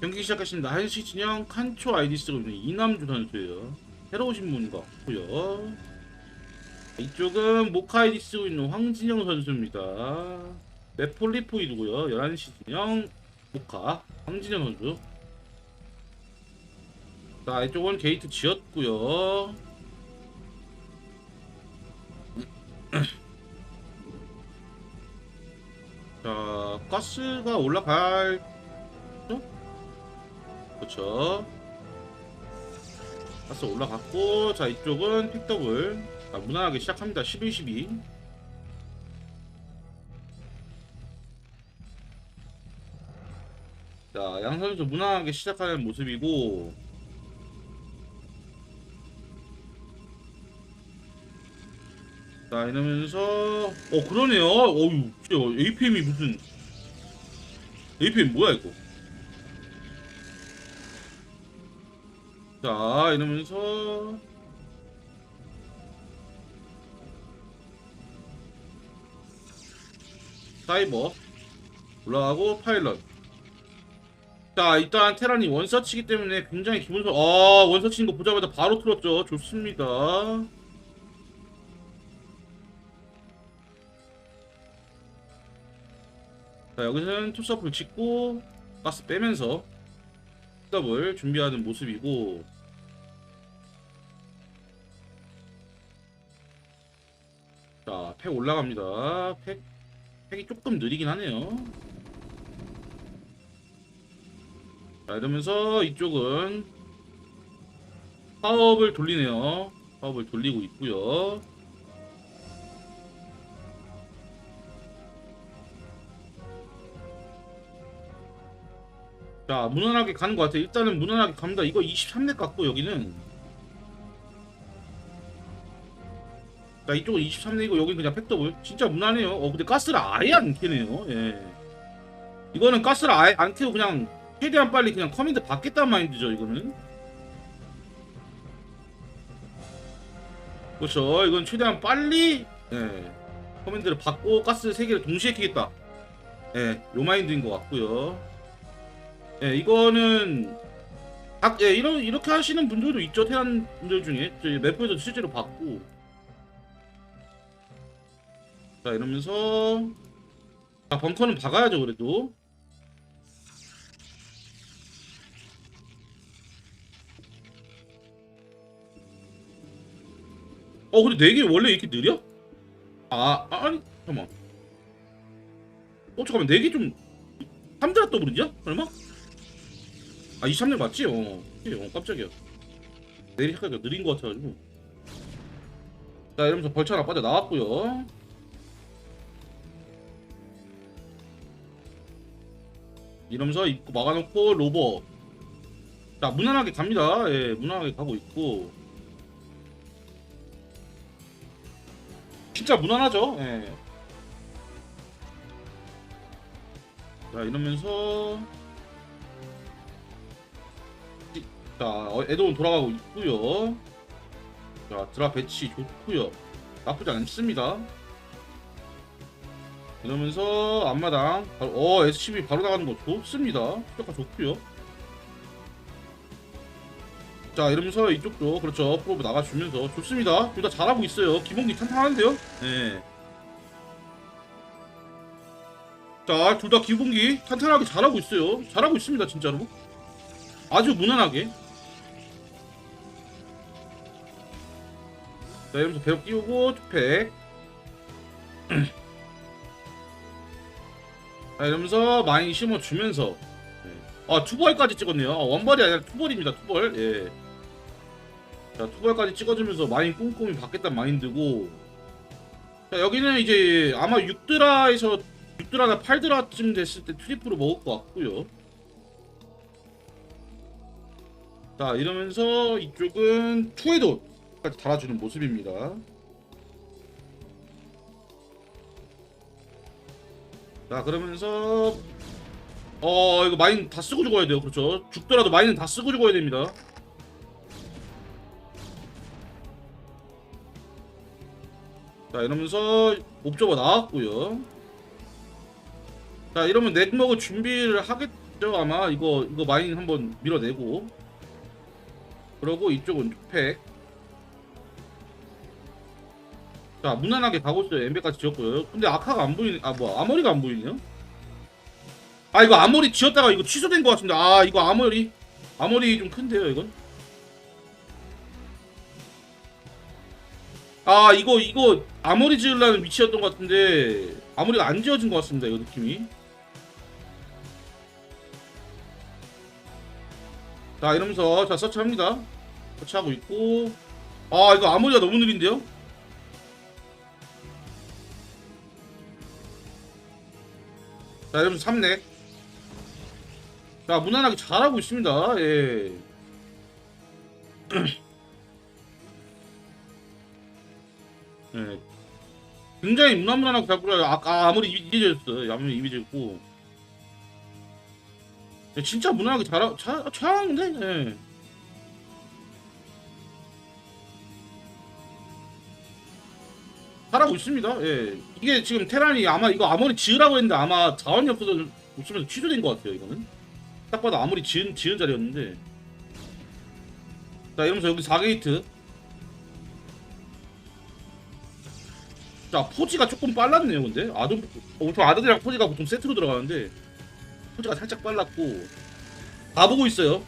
경기 시작했습니다. 한시 진영 칸초 아이디 쓰고 있는 이남주 선수예요. 새로 오신 분 같고요. 이쪽은 모카 아이디 쓰고 있는 황진영 선수입니다. 메폴리포이드고요. 11시 진영 모카 황진영 선수. 자 이쪽은 게이트 지었고요. 자 가스가 올라갈 그렇죠. 가스 올라갔고 자 이쪽은 픽더블 자, 무난하게 시작합니다. 11, 12. 자, 양 선수 무난하게 시작하는 모습이고 자, 이러면서 어 그러네요. 어유, 진짜 APM이 무슨 APM 뭐야 이거? 자, 이러면서 사이버 올라가고 파일럿. 자, 일단 테란이 원서치기 때문에 굉장히 기분 좋. 아, 원서치인 거 보자마자 바로 틀었죠. 좋습니다. 자, 여기서는 투서플 찍고 가스 빼면서 더블 준비하는 모습이고 자, 팩 올라갑니다. 팩, 팩이 조금 느리긴 하네요. 자, 이러면서 이쪽은 파업을 돌리네요. 파업을 돌리고 있고요. 자, 무난하게 가는 것 같아요. 일단은 무난하게 갑니다. 이거 23렙 같고, 여기는. 자, 이쪽은 23렙이고, 여기는 그냥 팩더블. 진짜 무난해요. 어, 근데 가스를 아예 안 캐네요. 예. 이거는 가스를 아예 안 캐고, 그냥, 최대한 빨리 그냥 커맨드 받겠다는 마인드죠, 이거는. 그렇죠. 이건 최대한 빨리, 예. 커맨드를 받고, 가스 3개를 동시에 캐겠다. 예, 요 마인드인 것 같고요. 예, 이거는 각, 예, 이런 이렇게 하시는 분들도 있죠. 태안 분들 중에 저희 맵에서 실제로 봤고. 자, 이러면서 자, 벙커는 박아야죠, 그래도. 어, 근데 네개 원래 이렇게 느려? 아, 아, 아니, 잠깐만. 어, 잠깐만, 네개 좀. 3드라 더블이냐? 설마? 아 23년 맞지? 어, 어 깜짝이야. 내리 헷갈려 느린 것 같아가지고. 자 이러면서 벌처 하나 빠져 나왔고요. 이러면서 입구 막아놓고 로버. 자 무난하게 갑니다. 예 무난하게 가고 있고. 진짜 무난하죠? 예. 자 이러면서 자, 어, 에드온 돌아가고 있고요. 자, 드라 배치 좋고요. 나쁘지 않습니다. 이러면서 앞마당 바로, 어 SCB 바로 나가는 거 좋습니다. 수적화 좋고요. 자 이러면서 이쪽도 그렇죠 프로브 나가주면서 좋습니다. 둘 다 잘하고 있어요. 기본기 탄탄한데요. 네. 자, 둘 다 기본기 탄탄하게 잘하고 있어요. 잘하고 있습니다, 진짜로. 아주 무난하게. 자 이러면서 배로 끼우고 투팩. 자 이러면서 많이 심어주면서. 네. 아 투벌까지 찍었네요. 아, 원벌이 아니라 투벌입니다 투벌. 예. 자 투벌까지 찍어주면서 많이 꼼꼼히 받겠다는 마인드고. 자 여기는 이제 아마 6드라에서 6드라나 8드라쯤 됐을 때 트리플을 먹을 것 같고요. 자 이러면서 이쪽은 투에도 까지 달아주는 모습입니다. 자 그러면서 어 이거 마인 다 쓰고 죽어야 돼요. 그렇죠? 죽더라도 마인은 다 쓰고 죽어야 됩니다. 자 이러면서 옵저버 나왔고요. 자 이러면 넥먹을 준비를 하겠 있죠 아마. 이거 이거 마인 한번 밀어내고. 그러고 이쪽은 팩. 자 무난하게 가고 있어요 엠베까지 지었고요. 근데 아카가 안 보이네 아 뭐야 아머리가 안 보이네요? 아 이거 아머리 지었다가 이거 취소된 것 같은데 아 이거 아머리 아머리 좀 큰데요 이건? 아 이거 이거 아머리 지으려는 위치였던 것 같은데 아머리가 안 지어진 것 같습니다 이거 느낌이. 자 이러면서 자 서치합니다. 서치하고 있고. 아 이거 아머리가 너무 느린데요 자 이러면서 3넥 자 무난하게 잘하고 있습니다. 예. 예. 굉장히 무난무난하게 잘 불어요. 아까 아무리 이미지였어요. 아무리 이미지였고. 예, 진짜 무난하게 잘하, 잘, 잘하는데? 예. 잘하고 있습니다. 예. 이게 지금 테란이 아마 이거 아무리 지으라고 했는데 아마 자원이 없어서 없으면서 취소된 것 같아요. 이거는 딱 봐도 아무리 지은 지은 자리였는데. 자 이러면서 여기 4게이트. 자 포지가 조금 빨랐네요. 근데 아들 보통 아들이랑 포지가 보통 세트로 들어가는데 포지가 살짝 빨랐고 다 보고 있어요.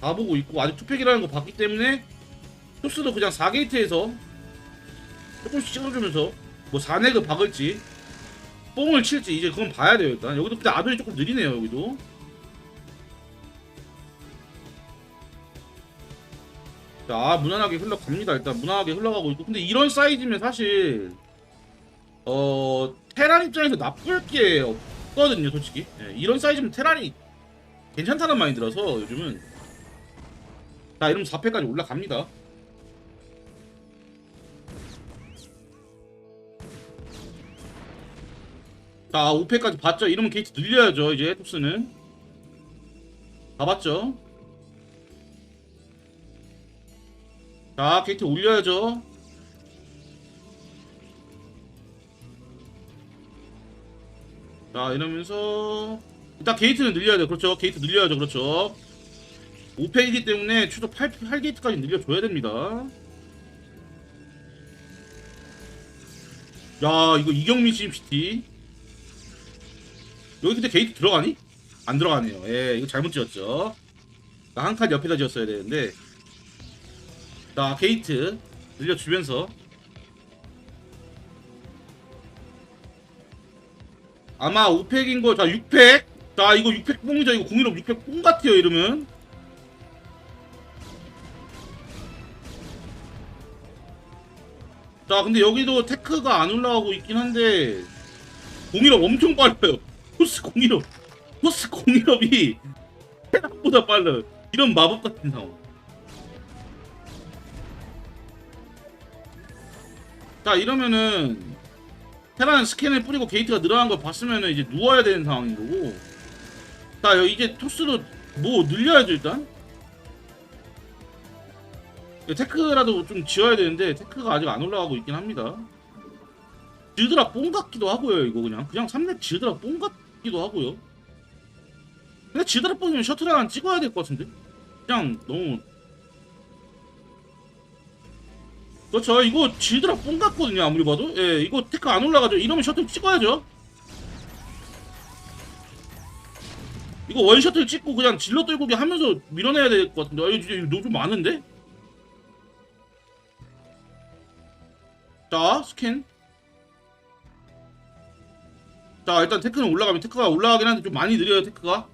다 보고 있고 아직 투팩이라는 거 봤기 때문에 토스도 그냥 4게이트에서 조금씩 찍어주면서 뭐 4넥을 박을지 뽕을 칠지 이제 그건 봐야 돼요 일단. 여기도 근데 아들이 조금 느리네요 여기도. 자 무난하게 흘러갑니다. 일단 무난하게 흘러가고 있고. 근데 이런 사이즈면 사실 어 테란 입장에서 나쁠 게 없거든요 솔직히. 예, 이런 사이즈면 테란이 괜찮다는 마인들어서 요즘은. 자 이러면 4패까지 올라갑니다 자 5패까지 봤죠? 이러면 게이트 늘려야죠 이제 톱스는. 다 봤죠? 자 게이트 올려야죠. 자 이러면서. 일단 게이트는 늘려야 돼요. 그렇죠? 게이트 늘려야죠. 그렇죠? 5패이기 때문에 최소 8, 8게이트까지 늘려줘야 됩니다. 야 이거 이경민 CMCT 여기 근데 게이트 들어가니? 안 들어가네요 예 이거 잘못 지었죠 한 칸 옆에다 지었어야 되는데 자 게이트 늘려주면서 아마 5팩인 거, 자, 6팩. 자, 이거 6팩 뽕이죠. 이거 015 6팩 뽕 같아요, 이러면. 자, 근데 여기도 테크가 안 올라가고 있긴 한데, 015 엄청 빨라요. 포스 015. 포스 015이 생각보다 빨라요. 이런 마법 같은 상황. 자, 이러면은, 테란 스캔을 뿌리고 게이트가 늘어난 걸 봤으면 이제 누워야 되는 상황인 거고 자 여- 이제 토스도 뭐 늘려야죠 일단 테크라도 좀 지어야 되는데 테크가 아직 안 올라가고 있긴 합니다 지드라 뽕 같기도 하고요 이거 그냥 그냥 3렙 지드라 뽕 같 기도 하고요 근데 지드라 뽕이면 셔틀 하나 찍어야 될 것 같은데 그냥 너무 그렇죠. 이거 지드라 뽕 같거든요. 아무리 봐도. 예, 이거 테크 안 올라가죠. 이러면 셔틀 찍어야죠. 이거 원 셔틀 찍고 그냥 질러 떨구기 하면서 밀어내야 될 것 같은데. 아, 이거 너좀 많은데? 자, 스캔. 자, 일단 테크는 올라가면 테크가 올라가긴 하는데 좀 많이 느려요, 테크가.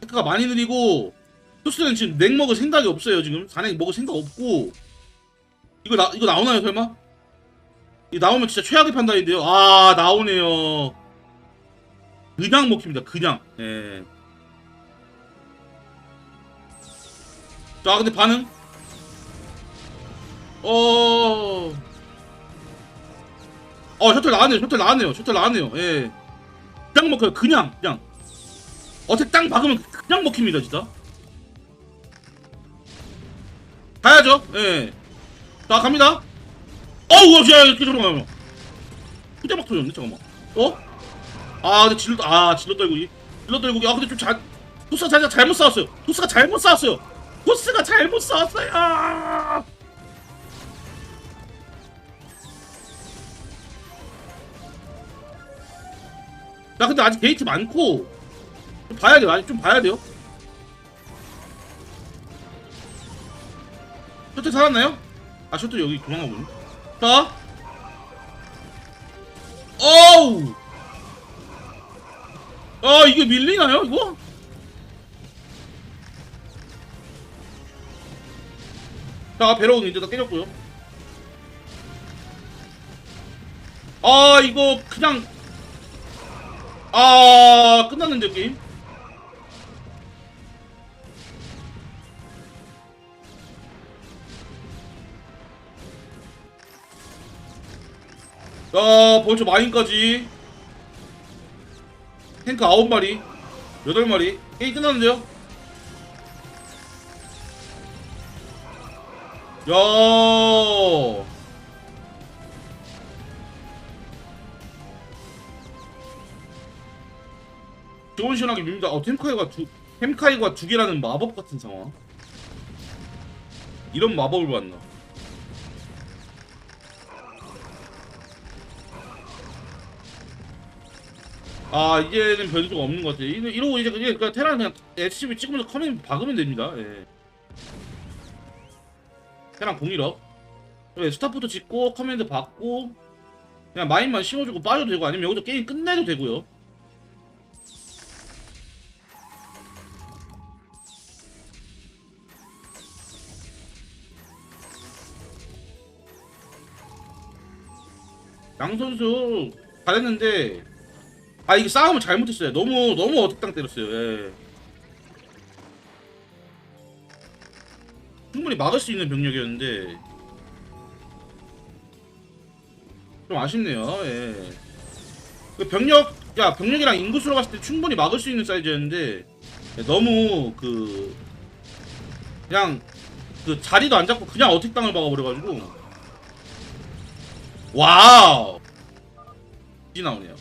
테크가 많이 느리고 토스는 지금 냉 먹을 생각이 없어요, 지금. 4냉 먹을 생각 없고 이거 나 이거 나오나요 설마? 이거 나오면 진짜 최악의 판단인데요. 아 나오네요. 그냥 먹힙니다. 그냥. 예. 자 근데 반응. 어. 어 셔틀 나왔네요. 셔틀 나왔네요. 셔틀 나왔네요. 예. 그냥 먹혀요. 그냥 그냥. 어택 땅 박으면 그냥 먹힙니다 진짜. 가야죠. 예. 자 갑니다 어우 야 이렇게 잠깐만 후대박 터졌네 잠깐만 어? 아 근데 질러 아 질러 이 일러 들고 야 근데 좀잘 토스가 자기가 잘못 싸웠어요 토스가 잘못 싸웠어요 토스가 잘못 싸웠어요 나 근데 아직 게이트 많고 좀 봐야 돼요. 아직 좀 봐야 돼요. 셔틀 살았나요? 아 셔틀 여기 도망가고 있네. 자. 어우! 아 이게 밀리나요 이거? 자 배로운 이제 다 깨졌고요. 아 이거 그냥 아 끝났는데 게임? 야 벌써 마인까지. 탱크 9마리 8마리. 게임 끝났는데요? 야 시원시원하게 밉니다 어 템카이가 두 템카이가 두 개라는 마법 같은 상황 이런 마법을 봤나 아 이제는 변수가 없는 것. 이러- 이러고 이제 그냥 그냥 테란 그냥 SCV 찍으면서 커맨 박으면 됩니다. 예. 테란 공일업. 예, 스타포트 짓고 커맨드 받고 그냥 마인만 심어주고 빠져도 되고 아니면 여기서 게임 끝내도 되고요. 양 선수 잘했는데 아 이게 싸움을 잘못했어요. 너무 너무 어택당 때렸어요. 예. 충분히 막을 수 있는 병력이었는데 좀 아쉽네요. 예. 그 병력 야 병력이랑 인구수로 봤을 때 충분히 막을 수 있는 사이즈였는데 예, 너무 그 그냥 그 자리도 안 잡고 그냥 어택당을 박아버려가지고 와우 이 나오네요.